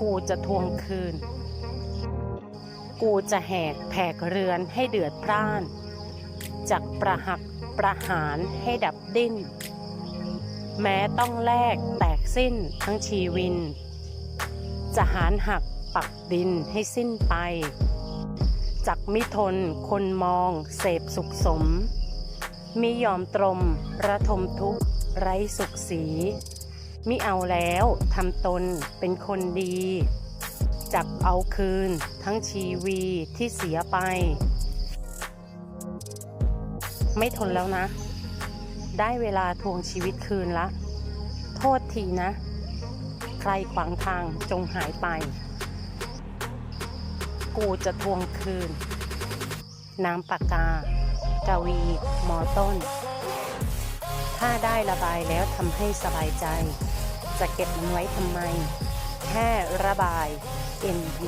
กูจะทวงคืน กูจะแหกแผกเรือนให้เดือดพร่านจากประหักประหารให้ดับดิ้น แม้ต้องแลกแตกสิ้นทั้งชีวิน จะหารหักปักดินให้สิ้นไปจักมิทนคนมองเสพสุขสม มิยอมตรมระทมทุกข์ไร้สุขสี มิเอาแล้วทำตนเป็นคนดี จักเอาคืนทั้งชีวีที่เสียไป ไม่ทนแล้วนะ ได้เวลาทวงชีวิตคืนละ โทษทีนะ ใครขวางทางจงหายไป กูจะทวงคืน น้ำปากกากาวี มอต้น ถ้าได้ระบายแล้วทำให้สบายใจ จะเก็บมันไว้ทำไม แค่ระบาย NP